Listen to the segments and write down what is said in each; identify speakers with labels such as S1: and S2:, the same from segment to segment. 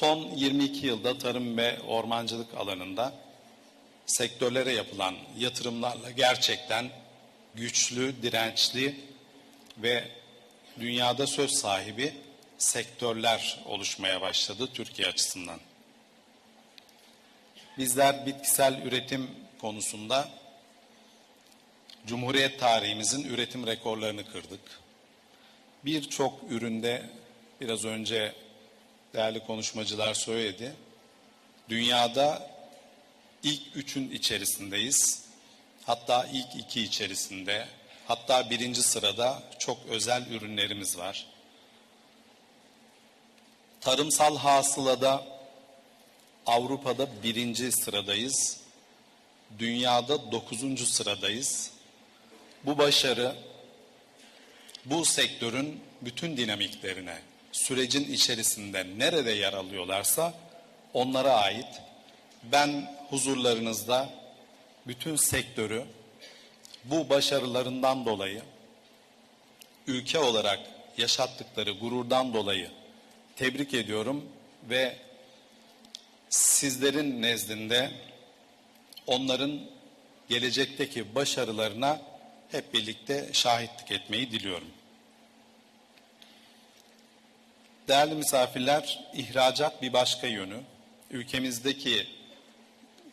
S1: Son 22 yılda tarım ve ormancılık alanında sektörlere yapılan yatırımlarla gerçekten güçlü, dirençli ve dünyada söz sahibi sektörler oluşmaya başladı Türkiye açısından. Bizler bitkisel üretim konusunda Cumhuriyet tarihimizin üretim rekorlarını kırdık. Birçok üründe biraz önce değerli konuşmacılar söyledi. Dünyada ilk üçün içerisindeyiz. Hatta ilk iki içerisinde, hatta birinci sırada çok özel ürünlerimiz var. Tarımsal hasılada Avrupa'da birinci sıradayız. Dünyada dokuzuncu sıradayız. Bu başarı bu sektörün bütün dinamiklerine, sürecin içerisinde nerede yer alıyorlarsa onlara ait. Ben huzurlarınızda bütün sektörü bu başarılarından dolayı ülke olarak yaşattıkları gururdan dolayı tebrik ediyorum ve sizlerin nezdinde onların gelecekteki başarılarına hep birlikte şahitlik etmeyi diliyorum. Değerli misafirler, ihracat bir başka yönü. Ülkemizdeki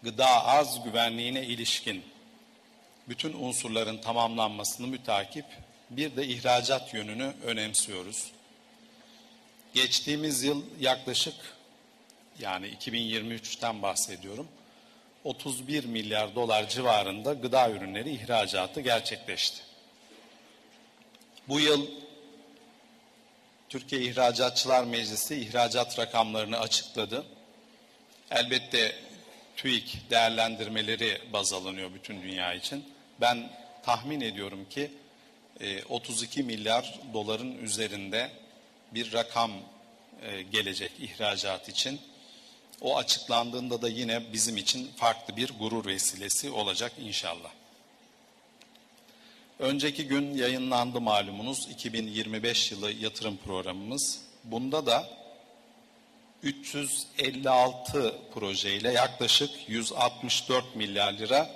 S1: gıda arz güvenliğine ilişkin bütün unsurların tamamlanmasını mütakip bir de ihracat yönünü önemsiyoruz. Geçtiğimiz yıl yaklaşık yani 2023'ten bahsediyorum. 31 milyar dolar civarında gıda ürünleri ihracatı gerçekleşti. Bu yıl Türkiye İhracatçılar Meclisi ihracat rakamlarını açıkladı. Elbette TÜİK değerlendirmeleri baz alınıyor bütün dünya için. Ben tahmin ediyorum ki 32 milyar doların üzerinde bir rakam e, gelecek ihracat için. O açıklandığında da yine bizim için farklı bir gurur vesilesi olacak inşallah. Önceki gün yayınlandı malumunuz 2025 yılı yatırım programımız. Bunda da 356 projeyle yaklaşık 164 milyar lira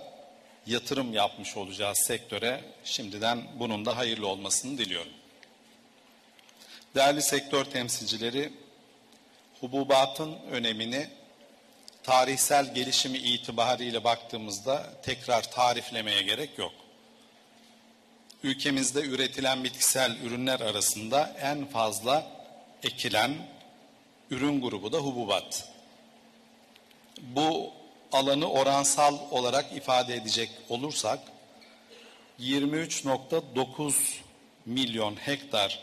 S1: yatırım yapmış olacağız sektöre. Şimdiden bunun da hayırlı olmasını diliyorum. Değerli sektör temsilcileri, hububatın önemini tarihsel gelişimi itibariyle baktığımızda tekrar tariflemeye gerek yok. Ülkemizde üretilen bitkisel ürünler arasında en fazla ekilen ürün grubu da hububat. Bu alanı oransal olarak ifade edecek olursak 23.9 milyon hektar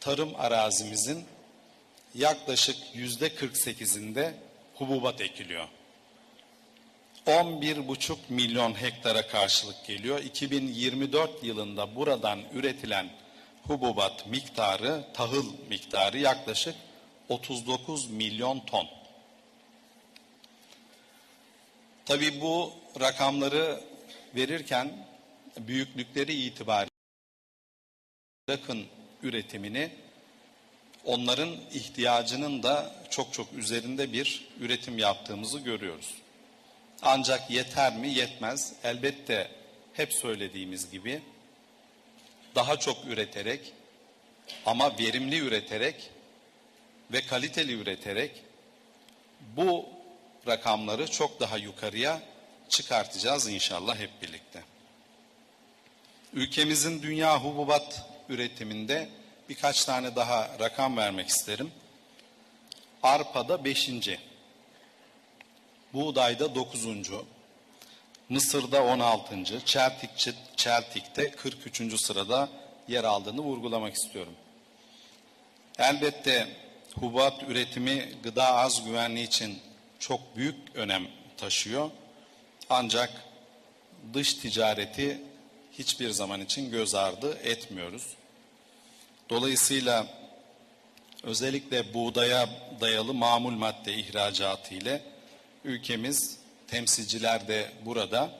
S1: tarım arazimizin yaklaşık yüzde 48'inde hububat ekiliyor. 11,5 milyon hektara karşılık geliyor. 2024 yılında buradan üretilen hububat miktarı, tahıl miktarı yaklaşık 39 milyon ton. Tabii bu rakamları verirken büyüklükleri itibariyle yakın üretimini onların ihtiyacının da çok çok üzerinde bir üretim yaptığımızı görüyoruz. Ancak yeter mi? Yetmez. Elbette hep söylediğimiz gibi daha çok üreterek ama verimli üreterek ve kaliteli üreterek bu rakamları çok daha yukarıya çıkartacağız inşallah hep birlikte. Ülkemizin dünya hububat üretiminde birkaç tane daha rakam vermek isterim. Arpa'da beşinci, buğdayda dokuzuncu, Mısır'da on altıncı, Çeltik, Çeltik'te 43. sırada yer aldığını vurgulamak istiyorum. Elbette hububat üretimi gıda az güvenliği için çok büyük önem taşıyor. Ancak dış ticareti hiçbir zaman için göz ardı etmiyoruz. Dolayısıyla özellikle buğdaya dayalı mamul madde ihracatı ile ülkemiz temsilciler de burada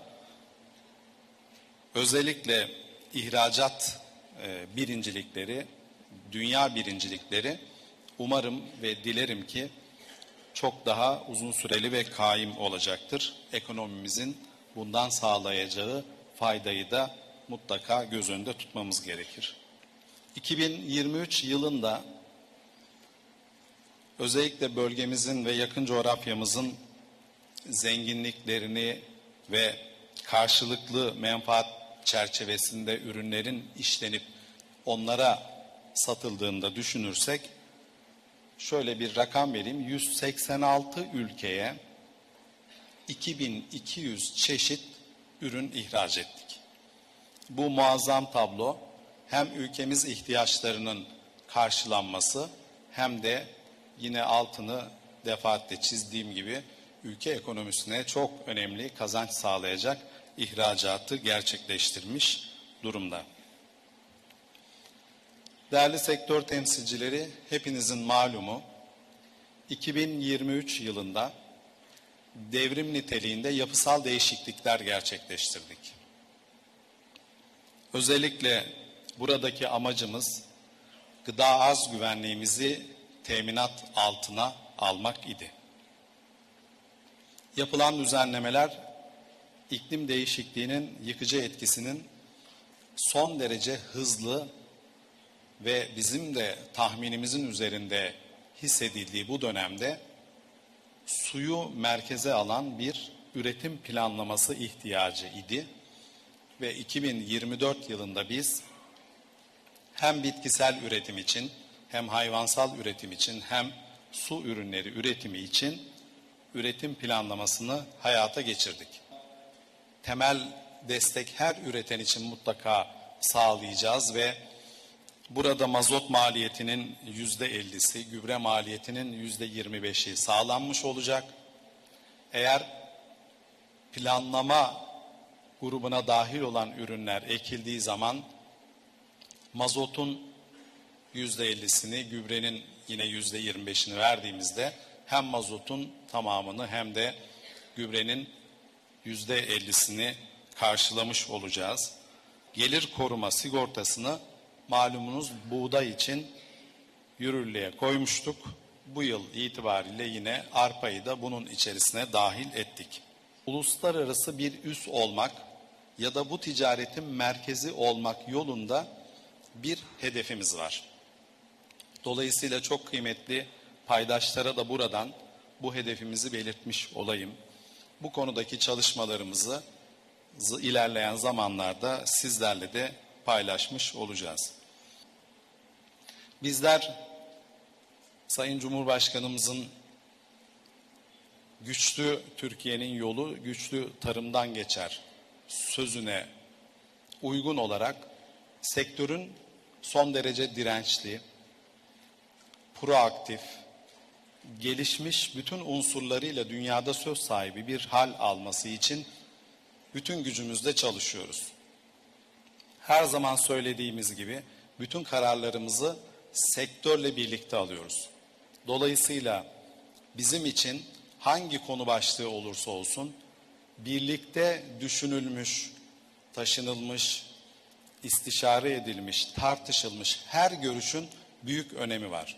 S1: özellikle ihracat e, birincilikleri, dünya birincilikleri umarım ve dilerim ki çok daha uzun süreli ve kaim olacaktır. Ekonomimizin bundan sağlayacağı faydayı da mutlaka göz önünde tutmamız gerekir. 2023 yılında özellikle bölgemizin ve yakın coğrafyamızın zenginliklerini ve karşılıklı menfaat çerçevesinde ürünlerin işlenip onlara satıldığında düşünürsek şöyle bir rakam vereyim 186 ülkeye 2200 çeşit ürün ihraç ettik. Bu muazzam tablo hem ülkemiz ihtiyaçlarının karşılanması hem de yine altını defaatle çizdiğim gibi ülke ekonomisine çok önemli kazanç sağlayacak ihracatı gerçekleştirmiş durumda. Değerli sektör temsilcileri, hepinizin malumu 2023 yılında devrim niteliğinde yapısal değişiklikler gerçekleştirdik. Özellikle buradaki amacımız gıda az güvenliğimizi teminat altına almak idi. Yapılan düzenlemeler iklim değişikliğinin yıkıcı etkisinin son derece hızlı ve bizim de tahminimizin üzerinde hissedildiği bu dönemde suyu merkeze alan bir üretim planlaması ihtiyacı idi. Ve 2024 yılında biz hem bitkisel üretim için hem hayvansal üretim için hem su ürünleri üretimi için üretim planlamasını hayata geçirdik. Temel destek her üreten için mutlaka sağlayacağız ve burada mazot maliyetinin yüzde ellisi, gübre maliyetinin yüzde yirmi beşi sağlanmış olacak. Eğer planlama grubuna dahil olan ürünler ekildiği zaman mazotun yüzde ellisini, gübrenin yine yüzde yirmi beşini verdiğimizde hem mazotun tamamını hem de gübrenin yüzde ellisini karşılamış olacağız. Gelir koruma sigortasını malumunuz buğday için yürürlüğe koymuştuk. Bu yıl itibariyle yine arpayı da bunun içerisine dahil ettik. Uluslararası bir üs olmak ya da bu ticaretin merkezi olmak yolunda bir hedefimiz var. Dolayısıyla çok kıymetli paydaşlara da buradan bu hedefimizi belirtmiş olayım. Bu konudaki çalışmalarımızı ilerleyen zamanlarda sizlerle de paylaşmış olacağız. Bizler Sayın Cumhurbaşkanımızın güçlü Türkiye'nin yolu güçlü tarımdan geçer sözüne uygun olarak sektörün son derece dirençli, proaktif, gelişmiş bütün unsurlarıyla dünyada söz sahibi bir hal alması için bütün gücümüzle çalışıyoruz. Her zaman söylediğimiz gibi bütün kararlarımızı sektörle birlikte alıyoruz. Dolayısıyla bizim için hangi konu başlığı olursa olsun birlikte düşünülmüş, taşınılmış, istişare edilmiş, tartışılmış her görüşün büyük önemi var.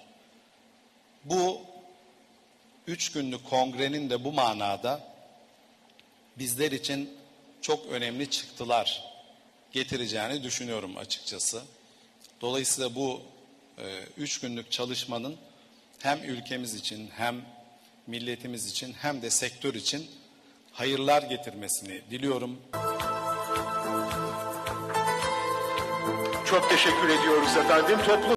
S1: Bu üç günlük kongrenin de bu manada bizler için çok önemli çıktılar getireceğini düşünüyorum açıkçası. Dolayısıyla bu e, üç günlük çalışmanın hem ülkemiz için hem milletimiz için hem de sektör için hayırlar getirmesini diliyorum.
S2: Çok teşekkür ediyoruz efendim. Toplu